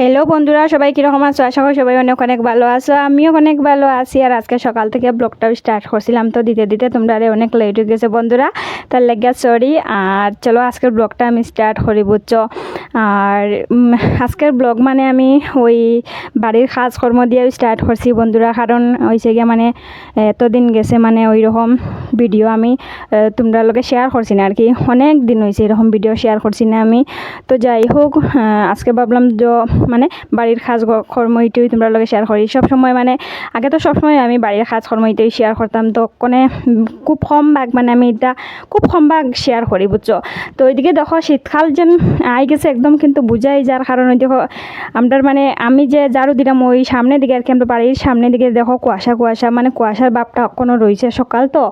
Hello বন্ধুরা, সবাই কীরকম আছো? আশা করি সবাই অনেক অনেক ভালো আছো। আমিও অনেক ভালো আছি। আর আজকে সকাল থেকে ব্লগটাও স্টার্ট করছিলাম তো দিতে দিতে, তোমরা আরে অনেক লেট হয়ে গেছে বন্ধুরা। তার লেগে সরি আর চলো আজকের ব্লগটা আমি স্টার্ট করি, বুঝছ? আর আজকের ব্লগ মানে আমি ওই বাড়ির কাজ কর্ম দিয়েও স্টার্ট করছি বন্ধুরা। কারণ হয়েছে গিয়ে মানে এতদিন গেছে মানে ওই রকম ভিডিও আমি তোমরা লোকে শেয়ার করছি না আর কি অনেক দিন হয়েছে এরকম ভিডিও শেয়ার করছি না আমি। তো যাই হোক আজকে ভাবলাম যে মানে বাড়ির কাজ কর্ম ইটুই তোমরা লগে শেয়ার করি। সব সময় মানে আগে তো সবসময় আমি বাড়ির কাজ কর্ম ইটুই শেয়ার করতাম। তো কোনে খুব কম ভাগ মানে আমি এটা খুব কম ভাগ শেয়ার করি, বুঝছ? তো ওইদিকে দেখো, শীতকাল যেন আই গেছে একদম, কিন্তু বুঝাই যার কারণে দেখো আমরা মানে আমি যে ঝাড়ু দিলাম ওই সামনের দিকে আর কি আমরা বাড়ির সামনের দিকে দেখো, কুয়াশা কুয়াশা মানে কুয়াশার বাপটা এখনও রয়েছে সকাল তো।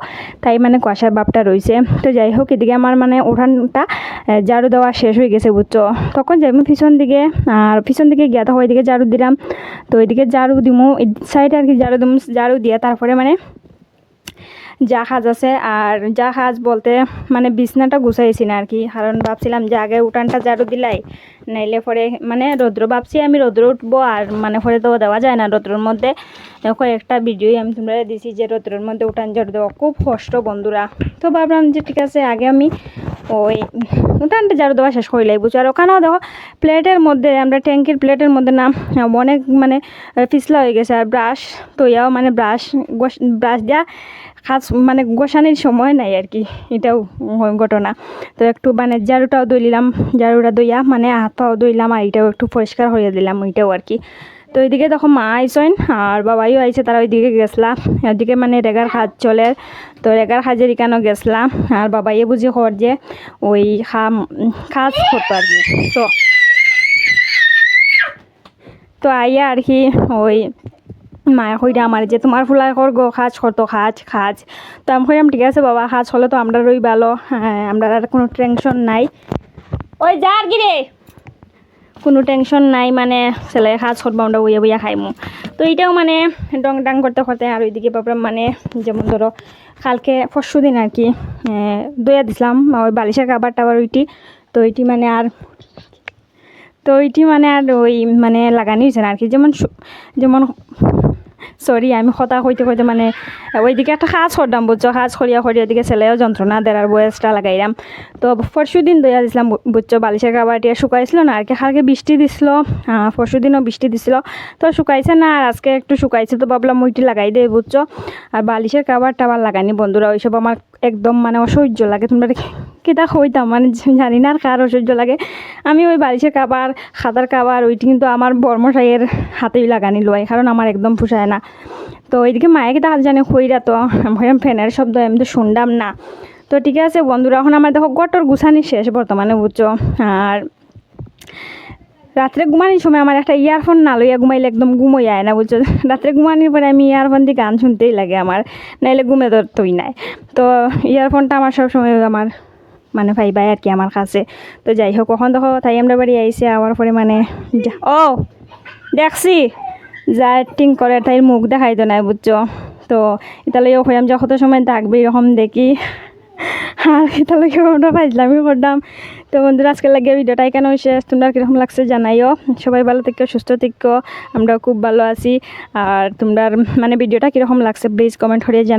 তাই মানে কুয়াশার বাপটা রয়েছে তো যাই হোক এদিকে আমার মানে উঠানটা আহ, ঝাড়ু দেওয়া শেষ হয়ে গেছে বুঝছ? তখন যাই পিছন দিকে আর পিছন দিকে গিয়া তখন ওইদিকে ঝাড়ু দিলাম। তো ওইদিকে ঝাড়ু দিমু সাইডে আর কি ঝাড়ু দিমু ঝাড়ু দিয়ে তারপরে মানে কাজ আছে আর জাহাজ বলতে মানে বিছনাটা গুছাইছি না আর কি কারণ ভাবছিলাম যে আগে উঠানটা ঝাড়ু দিলাই, নাইলে পরে মানে রৌদ্র ভাবছি আমি রৌদ্র উঠবো আর মানে পরে তো দেওয়া যায় না রৌদ্রের মধ্যে। কয়েকটা ভিডিওই আমি তোমরা দিছি যে রৌদ্রের মধ্যে উঠান ঝাড়ু দেওয়া, খুব কষ্ট বন্ধুরা। তো ভাবলাম যে ঠিক আছে, আগে আমি ওই উঠানটা ঝাড়ু দেওয়া শেষ করিলাই বুঝছ আর ওখানেও দেখো প্লেটের মধ্যে, আমরা ট্যাঙ্কির প্লেটের মধ্যে না অনেক মানে পিছলা হয়ে গেছে। আর ব্রাশ তো ইয়াও মানে ব্রাশ ব্রাশ দেওয়া খাস মানে গোসানির সময় নাই আর কি, এটাও ঘটনা। তো একটু মানে ঝাড়ুটাও দইলাম ঝাড়ুটা দইয়া মানে হাত পাও দইলাম আর এটাও একটু পরিষ্কার হয়ে দিলাম ওইটাও আর কি। তো ওইদিকে তখন মা আইসেন, আর বাবাইও আইছে, তারা ওইদিকে গেছলা ওইদিকে মানে রেগার কাজ চলে। তো রেগার কাজের ইকানো গেছলাম আর বাবাইয়ে বুঝি কর যে ওই খাম কাজ করতো আর কি। তো তো আইয়া আর কি ওই মায়ে কইরা আমার যে তোমার ফুলাই কর গো খাজ করতো খাজ খাজ তো আমি কইলাম ঠিক আছে বাবা খাজ হলে তো আমরা রই ভালো হ্যাঁ আমরা আর কোনো টেনশন নাই। ওই যার গিরে কোনো টেনশন নাই মানে ছেলে খাজ করব বাউন্ডা বইয়া বইয়া খাইমু তো এইটাও মানে ডং ডাং করতে করতে আর ওইদিকে প্রবলেম মানে যেমন ধরো কালকে পরশু দিন আর কি দইয়া দিছিলাম ওই বালিশের খাবার টাবার ওইটি তো ওইটি মানে আর তো ওইটি মানে আর ওই মানে লাগানি হয়েছে না আর কি, যেমন যেমন সরি আমি কথা কইতে কইতে মানে ওইদিকে একটা কাজ করতাম বুঝছ কাজ করিয়া করিয়া ওইদিকে ছেলেও যন্ত্রণা দেওয়ার বয়সটা লাগাইলাম তো পরশু দিন দইয়া দিছিলাম বুঝছ, বালিশের কাবারটিয়া শুকাইছিল না, আর কি বৃষ্টি দিছিল পরশু দিনও বৃষ্টি দিছিল। তো শুকাইছে না, আর আজকে একটু শুকাইছে, তো ভাবলাম ওইটি লাগাই দে বুঝছ। আর বালিশের কাবার টাবার লাগানি বন্ধুরা, ওইসব আমার একদম মানে অসহ্য লাগে, তোমরা কেটা হইতাম মানে জানি না আর কার অসহ্য লাগে। আমি ওই বালিশের কাবার খাতার কাবার ওইটি কিন্তু আমার বর্মশাইয়ের হাতেই লাগানি লয়, কারণ আমার একদম পোষায় না। তো ওইদিকে মায়ে কেটা হাত জানে খইরা তো ভয়াম ফ্যানের শব্দ আমি তো শুনলাম না। তো ঠিক আছে বন্ধুরা, এখন আমার দেখো গটর গুছানি শেষ বর্তমানে, বুঝছ? আর রাত্রে ঘুমানির সময় আমার একটা ইয়ারফোন না লইয়া ঘুমাইলে একদম আয় না, বুঝছ? রাত্রে ঘুমানির পরে আমি ইয়ারফোন দিয়ে গান শুনতেই লাগে আমার, নাইলে ঘুমে ধরতই নাই। তো ইয়ারফোনটা আমার সবসময় আমার মানে ভাই ভাই আর কি আমার কাছে। তো যাই হোক কখন দেখো তাই আমরা বাড়ি আইসে আওয়ার পরে মানে ও, দেখছি। যা অ্যাক্টিং করে তাই মুখ দেখাই তো নাই, বুঝছ? তো ইতালে হইয়াম যে কত সময় থাকবে এরকম দেখি। আর ইতালে আমরা ফাইজলামি করলাম তো বন্ধুরা আজকে লাগে ভিডিওটা এখানে শেষ। তোমরা কীরকম লাগছে জানাইও। সবাই ভালো থেকো, সুস্থ থেকো। আমরা খুব ভালো আছি। আর তোমরা মানে ভিডিওটা কীরকম লাগছে প্লিজ কমেন্ট করে জানাই